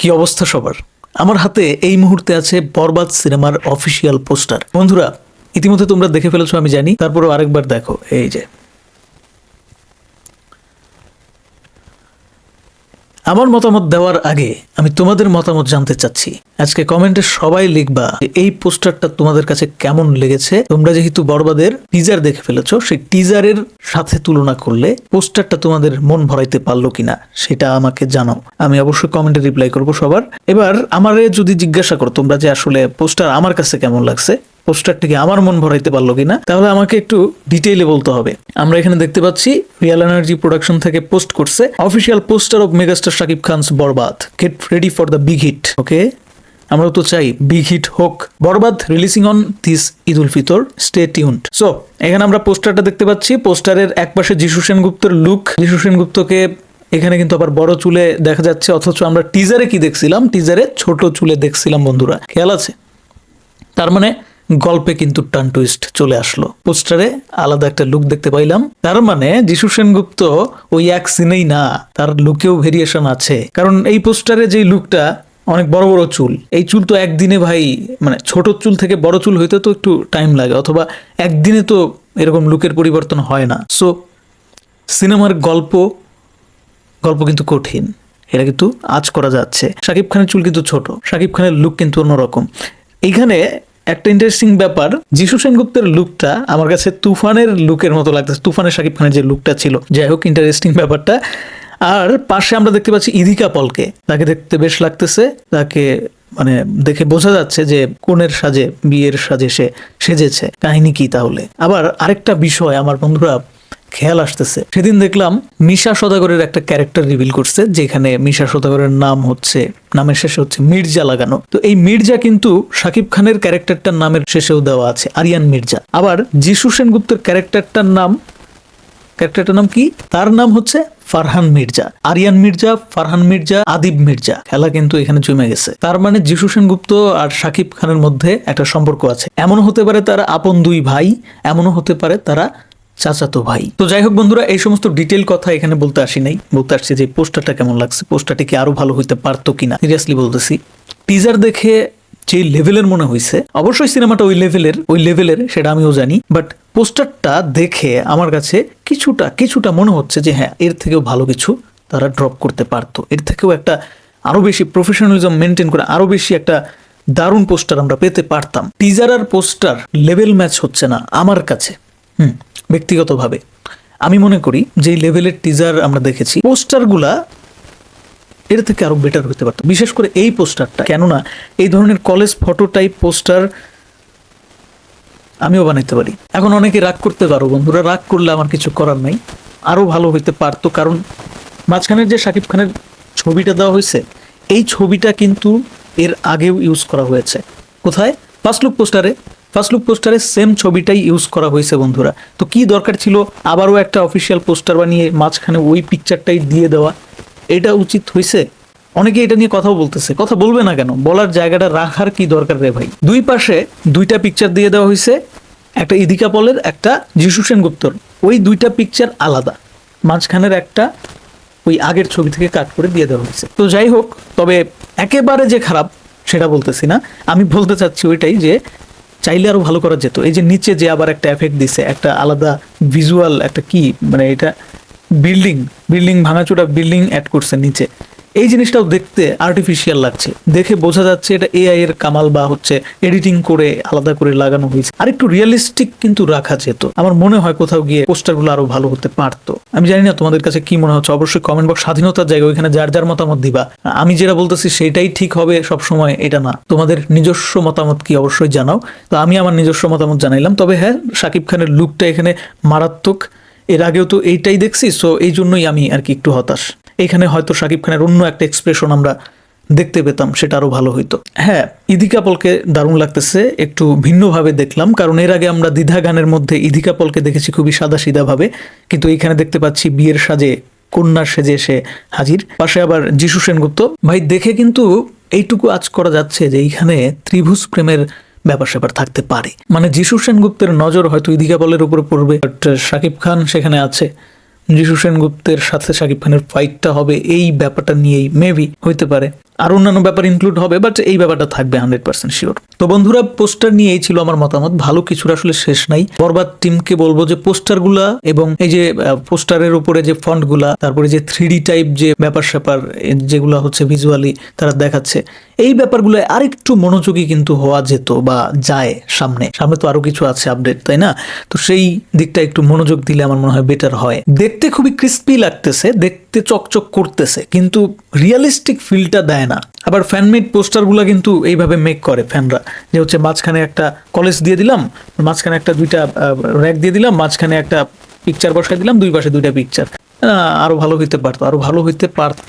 কি অবস্থা সবার? আমার হাতে এই মুহূর্তে আছে বরবাদ সিনেমার অফিসিয়াল পোস্টার। বন্ধুরা, ইতিমধ্যে তোমরা দেখে ফেলেছো, আমি জানি। তারপরও আরেকবার দেখো। এই যে। আমার মতামত দেওয়ার আগে আমি তোমাদের মতামত জানতে চাচ্ছি। আজকে কমেন্টে সবাই লিখবা এই পোস্টারটা তোমাদের কাছে কেমন লেগেছে। তোমরা যেহেতু বরবাদের টিজার দেখে ফেলেছো, সেই টিজারের সাথে তুলনা করলে পোস্টারটা তোমাদের মন ভরাইতে পারল কিনা, সেটা আমাকে জানাও। আমি অবশ্যই কমেন্টে রিপ্লাই করব সবার। এবার আমারে যদি জিজ্ঞাসা করো, তোমরা যে আসলে পোস্টার আমার কাছে কেমন লাগছে পোস্টারটিকে আমার মন ভরাইতে পারল কিনা, তাহলে আমাকে একটু ডিটেইলে বলতে হবে। আমরা এখানে দেখতে পাচ্ছি রিয়াল এনার্জি প্রোডাকশন থেকে পোস্ট করছে official poster of megastar Shakib Khan's Barbaad get ready for the big hit okay আমরা তো চাই বিগ হিট হোক Barbaad releasing on this Eid ul Fitr stay tuned so এখানে আমরা পোস্টারটা দেখতে পাচ্ছি পোস্টারের একপাশে যিশু সেনগুপ্তর লুক যিশু সেনগুপ্তকে এখানে কিন্তু আবার বড় চুলে দেখা যাচ্ছে, অথচ আমরা টিজারে কি দেখছিলাম? টিজারে ছোট চুলে দেখছিলাম বন্ধুরা, খেয়াল আছে? তার মানে গল্পে কিন্তু টান টুইস্ট চলে আসলো। পোস্টারে আলাদা একটা লুক দেখতে পাইলাম। তার মানে যিশু সেনগুপ্ত ওই এক সিনেই না, তার লুকেও ভেরিয়েশন আছে। কারণ এই পোস্টারে যে লুকটা অনেক বড় বড় চুল। এই চুল তো একদিনে ভাই মানে ছোট চুল থেকে বড় চুল হইতে তো একটু টাইম লাগে, অথবা একদিনে তো এরকম লুকের পরিবর্তন হয় না। সো সিনেমার গল্প গল্প কিন্তু কঠিন। এটা কিন্তু আজ করা যাচ্ছে। শাকিব খানের চুল কিন্তু ছোট। শাকিব খানের লুক কিন্তু অন্যরকম। এইখানে একটা ইন্টারেস্টিং ব্যাপার, যিশু সেনগুপ্তের লুকটা আমার কাছে তুফানের লুকের মতো লাগতেছে, তুফানের শাকিব খানের যে লুকটা ছিল। যাই হোক ইন্টারেস্টিং ব্যাপারটা। আর পাশে আমরা দেখতে পাচ্ছি ইদিকা পলকে। তাকে দেখতে বেশ লাগতেছে, তাকে মানে দেখে বোঝা যাচ্ছে যে কোনের সাজে, বিয়ের সাজে সে সেজেছে। কাহিনী কি তাহলে? আবার আরেকটা বিষয়, আমার বন্ধুরা খেয়াল আসতেছে। সেদিন দেখলাম মিশা সদাগরের একটা ক্যারেক্টার রিভিল করছে, যেখানে মিশা সদাগরের নাম হচ্ছে, নামের শেষে হচ্ছে মির্জা লাগানো। তো এই মির্জা কিন্তু শাকিব খানের ক্যারেক্টারটার নামের শেষেও দেওয়া আছে, আরিয়ান মির্জা। আবার যিশু সেনগুপ্তের ক্যারেক্টারটার নাম ক্যারেক্টারটার নাম কি? তার নাম হচ্ছে ফারহান মির্জা। আরিয়ান মির্জা, ফারহান মির্জা, আদিব মির্জা। খেলা কিন্তু এখানে জমে গেছে। তার মানে যিশু সেনগুপ্ত আর শাকিব খানের মধ্যে একটা সম্পর্ক আছে। এমনও হতে পারে তারা আপন দুই ভাই, এমনও হতে পারে তারা চাচাতো ভাই। তো যাই হোক বন্ধুরা, এই সমস্ত ডিটেল কথা এখানে বলতে আসি নাই। বলতে আসছি যে পোস্টারটা কেমন লাগছে, পোস্টারটি কি আরও ভালো হইতে পারতো কিনা? সিরিয়াসলি বলতেছি টিজার দেখে যে লেভেলের মনে হয়েছে অবশ্যই সিনেমাটা ওই লেভেলের ওই লেভেলের সেটা আমিও জানি বাট পোস্টারটা দেখে আমার কাছে কিছুটা কিছুটা মনে হচ্ছে যে হ্যাঁ এর থেকেও ভালো কিছু তারা ড্রপ করতে পারতো। এর থেকেও একটা আরও বেশি প্রফেশনালিজম মেনটেন করে, আরও বেশি একটা দারুণ পোস্টার আমরা পেতে পারতাম। টিজার আর পোস্টার লেভেল ম্যাচ হচ্ছে না আমার কাছে। হুম। ব্যক্তিগতভাবে। আমি মনে করি যে লেভেলের টিজার আমরা দেখেছি, পোস্টারগুলা এর থেকে আরও বেটার হতে পারতো। বিশেষ করে এই পোস্টারটা। কেননা এই ধরনের কলেজ ফটো টাইপ পোস্টার আমিও বানাইতে পারি। এখন অনেকে রাগ করতে পারো, বন্ধুরা, রাগ করলে আমার কিছু করার নাই। আরও ভালো হইতে পারতো, কারণ মাঝখানের যে শাকিব খানের ছবিটা দেওয়া হয়েছে, এই ছবিটা কিন্তু এর আগেও ইউজ করা হয়েছে। কোথায়? ফার্স্ট লুক পোস্টারে। ফার্স্ট লুক পোস্টারে সেম ছবিটাই ইউজ করা হয়েছে বন্ধুরা। তো কি দরকার ছিল? আবারও একটা অফিসিয়াল পোস্টার বানিয়ে মাঝখানে ওই পিকচারটাই দিয়ে দেওয়া। এটা উচিত হয়েছে? অনেকে এটা নিয়ে কথাও বলতেছে। কথা বলবে না কেন? বলার জায়গাটা রাখার কি দরকার রে ভাই? দুই পাশে দুইটা পিকচার দিয়ে দেওয়া হয়েছে। একটা ইদিকা পলের, একটা যিশু সেনগুপ্তর। ওই দুইটা পিকচার আলাদা। মাঝখানের একটা ওই আগের ছবি থেকে কাট করে দিয়ে দেওয়া হয়েছে। তো যাই হোক, তবে একেবারে যে খারাপ, সেটা বলতেছি না। আমি বলতে চাচ্ছি ওইটাই যে চাইলে আরও ভালো করা যেত। এই যে নিচে যে আবার একটা এফেক্ট দিছে, একটা আলাদা ভিজুয়াল একটা কি মানে এটা বিল্ডিং বিল্ডিং ভাঙাচোরা বিল্ডিং অ্যাড করছে নিচে। এই জিনিসটাও দেখতে আর্টিফিশিয়াল লাগছে। দেখে বোঝা যাচ্ছে এটা এআই এর কামাল বা হচ্ছে এডিটিং করে, আলাদা করে লাগানো হয়েছে। আর একটু রিয়েলিস্টিক কিন্তু রাখা যেত। আমার মনে হয় কোথাও গিয়ে পোস্টারগুলো আরও ভালো হতে পারতো। আমি জানি না তোমাদের কাছে কি মনে হচ্ছে। অবশ্যই কমেন্ট বক্স স্বাধীনতার জায়গা, ওইখানে যার যার মতামত দিবা। আমি যেটা বলতেছি সেটাই ঠিক হবে সব সময় এটা না। তোমাদের নিজস্ব মতামত কি অবশ্যই জানাও। তো আমি আমার নিজস্ব মতামত জানাইলাম। তবে হ্যাঁ শাকিব খানের লুকটা এখানে মারাত্মক। এর আগেও তো এইটাই দেখছি সো এই জন্যই আমি আর কি একটু হতাশ। এখানে হয়তো শাকিব খানের অন্য একটা এক্সপ্রেশন আমরা দেখতে পেতাম, সেটা আরও ভালো হইতো। হ্যাঁ ইদিকা পলকে দারুণ লাগতেছে, একটু ভিন্নভাবে দেখলাম, কারণ এর আগে আমরা দ্বিধা গানের মধ্যে ইদিকা পলকে দেখেছি খুবই সাদা সিধা ভাবে কিন্তু এখানে দেখতে পাচ্ছি বিয়ের সাজে, কন্যার সেজে এসে হাজির। পাশে আবার যিশু সেনগুপ্ত। ভাই, দেখে কিন্তু এইটুকু আজ করা যাচ্ছে যে এইখানে ত্রিভুজ প্রেমের ব্যাপার স্যাপার থাকতে পারে। মানে যিশু সেনগুপ্তের নজর হয়তো ইদিকা পলের উপরে পড়বে বাট শাকিব খান সেখানে আছে। যিশু সেনগুপ্তের সাথে শাকিব খানের ফাইটটা হবে এই ব্যাপারটা নিয়েই মেবি হইতে পারে। আর অন্যান্য ব্যাপার ইনক্লুড হবে বাট এই ব্যাপারটা থাকবে হান্ড্রেড পার্সেন্ট শিওর তো বন্ধুরা পোস্টার নিয়ে এই ছিল আমার মতামত। ভালো কিছুর আসলে শেষ নাই। বরবাদ টিমকে বলব যে পোস্টারগুলা এবং এই যে পোস্টারের উপরে যে ফন্টগুলা তারপরে যে থ্রি টাইপ যে ব্যাপার স্যাপার যেগুলো হচ্ছে ভিজুয়ালি তারা দেখাচ্ছে, এই ব্যাপারগুলো আরেকটু মনোযোগী কিন্তু হওয়া যেত বা যায় সামনে। সামনে তো আরও কিছু আছে আপডেট তাই না? তো সেই দিকটা একটু মনোযোগ দিলে আমার মনে হয় বেটার হয়। দেখতে খুবই ক্রিস্পি লাগতেছে, দেখতে চকচক করতেছে, কিন্তু রিয়েলিস্টিক ফিলটা দেয় না। আবার ফ্যানমেড পোস্টারগুলো কিন্তু এইভাবে মেক করে ফ্যানরা যে হচ্ছে মাঝখানে একটা কলেজ দিয়ে দিলাম, মাঝখানে একটা দুইটা র্যাক দিয়ে দিলাম, মাঝখানে একটা পিকচার বসাই দিলাম, দুই পাশে দুইটা পিকচার আরও ভালো হইতে পারতো, আরও ভালো হইতে পারতো।